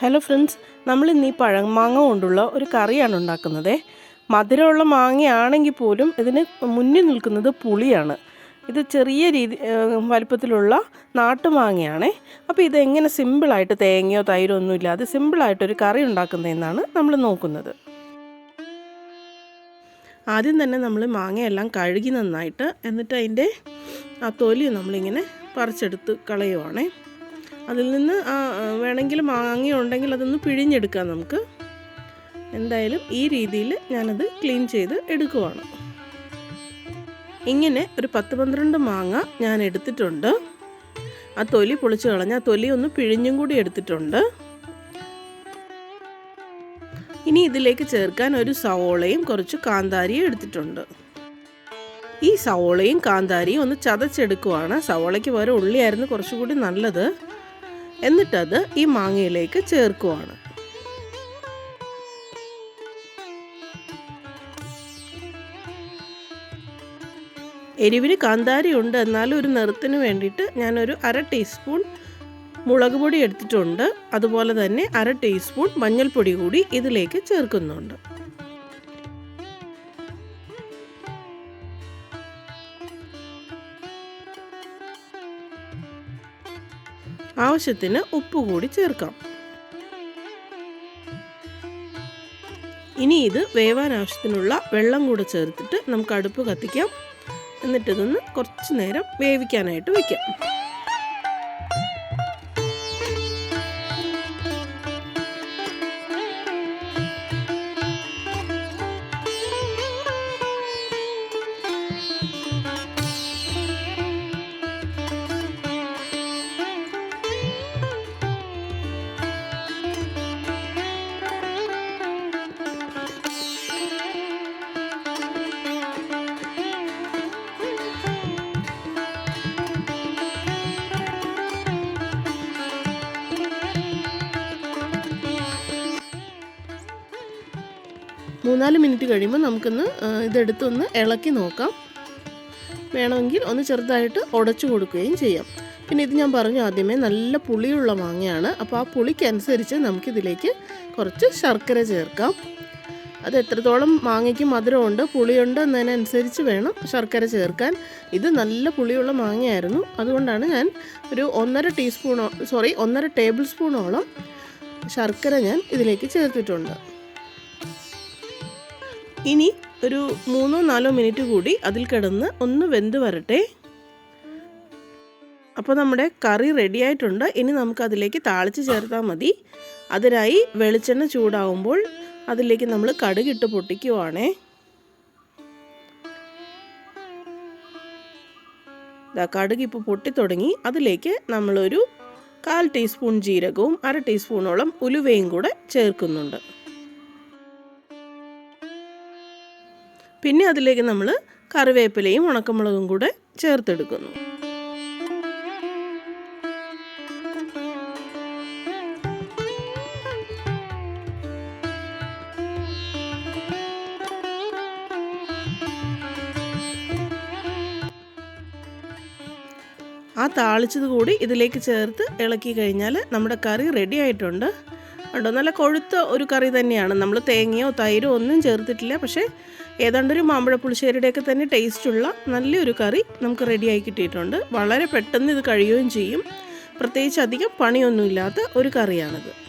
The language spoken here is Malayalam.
ഹലോ ഫ്രണ്ട്സ് നമ്മൾ ഇന്ന് ഈ പഴമാങ്ങ കൊണ്ടുള്ള ഒരു കറിയാണ് ഉണ്ടാക്കുന്നത്. മധുരമുള്ള മാങ്ങയാണെങ്കിൽ പോലും ഇതിന് മുന്നിൽ നിൽക്കുന്നത് പുളിയാണ്. ഇത് ചെറിയ രീതി വലുപ്പത്തിലുള്ള നാട്ടുമാങ്ങയാണേ അപ്പോൾ ഇതെങ്ങനെ സിമ്പിളായിട്ട് തേങ്ങയോ തൈരോ ഒന്നും ഇല്ലാതെ സിമ്പിളായിട്ടൊരു കറി ഉണ്ടാക്കുന്നതെന്നാണ് നമ്മൾ നോക്കുന്നത്. ആദ്യം തന്നെ നമ്മൾ മാങ്ങയെല്ലാം കഴുകി നന്നായിട്ട് എന്നിട്ട് അതിന്റെ ആ തൊലി നമ്മളിങ്ങനെ പറിച്ചെടുത്ത് കളയുവാണേ. അതിൽ നിന്ന് ആ വേണമെങ്കിൽ മാങ്ങ ഉണ്ടെങ്കിൽ അതൊന്ന് പിഴിഞ്ഞെടുക്കാം നമുക്ക്. എന്തായാലും ഈ രീതിയിൽ ഞാനത് ക്ലീൻ ചെയ്ത് എടുക്കുവാണ്. ഇങ്ങനെ ഒരു പത്ത് പന്ത്രണ്ട് മാങ്ങ ഞാൻ എടുത്തിട്ടുണ്ട്. ആ തൊലി പൊളിച്ച് കളഞ്ഞ് ആ തൊലി ഒന്ന് പിഴിഞ്ഞും കൂടി എടുത്തിട്ടുണ്ട്. ഇനി ഇതിലേക്ക് ചേർക്കാൻ ഒരു സവോളയും കുറച്ച് കാന്താരിയും എടുത്തിട്ടുണ്ട്. ഈ സവോളയും കാന്താരിയും ഒന്ന് ചതച്ചെടുക്കുവാണ്. സവോളയ്ക്ക് പകരം ഉള്ളിയായിരുന്നു കുറച്ചുകൂടി നല്ലത്. എന്നിട്ടത് ഈ മാങ്ങയിലേക്ക് ചേർക്കുവാണ്. എരിവിന് കാന്താരി ഉണ്ട് എന്നാലും ഒരു നിറത്തിന് വേണ്ടിയിട്ട് ഞാനൊരു അര ടീസ്പൂൺ മുളക് പൊടി എടുത്തിട്ടുണ്ട്. അതുപോലെ തന്നെ അര ടീസ്പൂൺ മഞ്ഞൾപ്പൊടി കൂടി ഇതിലേക്ക് ചേർക്കുന്നുണ്ട്. ആവശ്യത്തിന് ഉപ്പ് കൂടി ചേർക്കാം. ഇനി ഇത് വേവാൻ ആവശ്യത്തിനുള്ള വെള്ളം കൂടെ ചേർത്തിട്ട് നമുക്ക് അടുപ്പ് കത്തിക്കാം. എന്നിട്ട് ഇതൊന്ന് കുറച്ച് നേരം വേവിക്കാനായിട്ട് വയ്ക്കാം മൂന്നാൽ മിനിറ്റ് കഴിയുമ്പോൾ നമുക്കൊന്ന് ഇതെടുത്തൊന്ന് ഇളക്കി നോക്കാം. വേണമെങ്കിൽ ഒന്ന് ചെറുതായിട്ട് ഉടച്ചു കൊടുക്കുകയും ചെയ്യാം. പിന്നെ ഇത് ഞാൻ പറഞ്ഞു ആദ്യമേ നല്ല പുളിയുള്ള മാങ്ങയാണ്. അപ്പോൾ ആ പുളിക്കനുസരിച്ച് നമുക്കിതിലേക്ക് കുറച്ച് ശർക്കര ചേർക്കാം. അത് എത്രത്തോളം മാങ്ങയ്ക്ക് മധുരമുണ്ട് പുളിയുണ്ട് എന്നതിനനുസരിച്ച് വേണം ശർക്കര ചേർക്കാൻ. ഇത് നല്ല പുളിയുള്ള മാങ്ങയായിരുന്നു. അതുകൊണ്ടാണ് ഞാൻ ഒരു ഒന്നര ടീസ്പൂണോ സോറി ഒന്നര ടേബിൾ സ്പൂണോളം ശർക്കര ഞാൻ ഇതിലേക്ക് ചേർത്തിട്ടുണ്ട്. ഇനി ഒരു മൂന്നോ നാലോ മിനിറ്റ് കൂടി അതിൽ കിടന്ന് ഒന്ന് വെന്ത് വരട്ടെ. അപ്പോൾ നമ്മുടെ കറി റെഡി ആയിട്ടുണ്ട്. ഇനി നമുക്ക് അതിലേക്ക് താളിച്ച് ചേർത്താൽ മതി. അതിനായി വെളിച്ചെണ്ണ ചൂടാവുമ്പോൾ അതിലേക്ക് നമ്മൾ കടുകിട്ട് പൊട്ടിക്കുവാണേ. കടുക് ഇപ്പോൾ പൊട്ടിത്തുടങ്ങി അതിലേക്ക് നമ്മളൊരു കാൽ ടീസ്പൂൺ ജീരകവും അര ടീസ്പൂണോളം ഉലുവയും കൂടെ ചേർക്കുന്നുണ്ട്. പിന്നെ അതിലേക്ക് നമ്മൾ കറിവേപ്പിലയും ഉണക്കമുളകും കൂടെ ചേർത്തെടുക്കുന്നു. ആ താളിച്ചത് കൂടി ഇതിലേക്ക് ചേർത്ത് ഇളക്കി കഴിഞ്ഞാൽ നമ്മുടെ കറി റെഡി ആയിട്ടുണ്ട്. കേട്ടോ നല്ല കൊഴുത്ത ഒരു കറി തന്നെയാണ്. നമ്മൾ തേങ്ങയോ തൈരോ ഒന്നും ചേർത്തിട്ടില്ല. പക്ഷേ ഏതാണ്ടൊരു മാമ്പഴ പുളിശ്ശേരിയുടെയൊക്കെ തന്നെ ടേസ്റ്റുള്ള നല്ലൊരു കറി നമുക്ക് റെഡിയായി കിട്ടിയിട്ടുണ്ട്. വളരെ പെട്ടെന്ന് ഇത് കഴിയുകയും ചെയ്യും. പ്രത്യേകിച്ച് അധികം പണിയൊന്നുമില്ലാത്ത ഒരു കറിയാണിത്.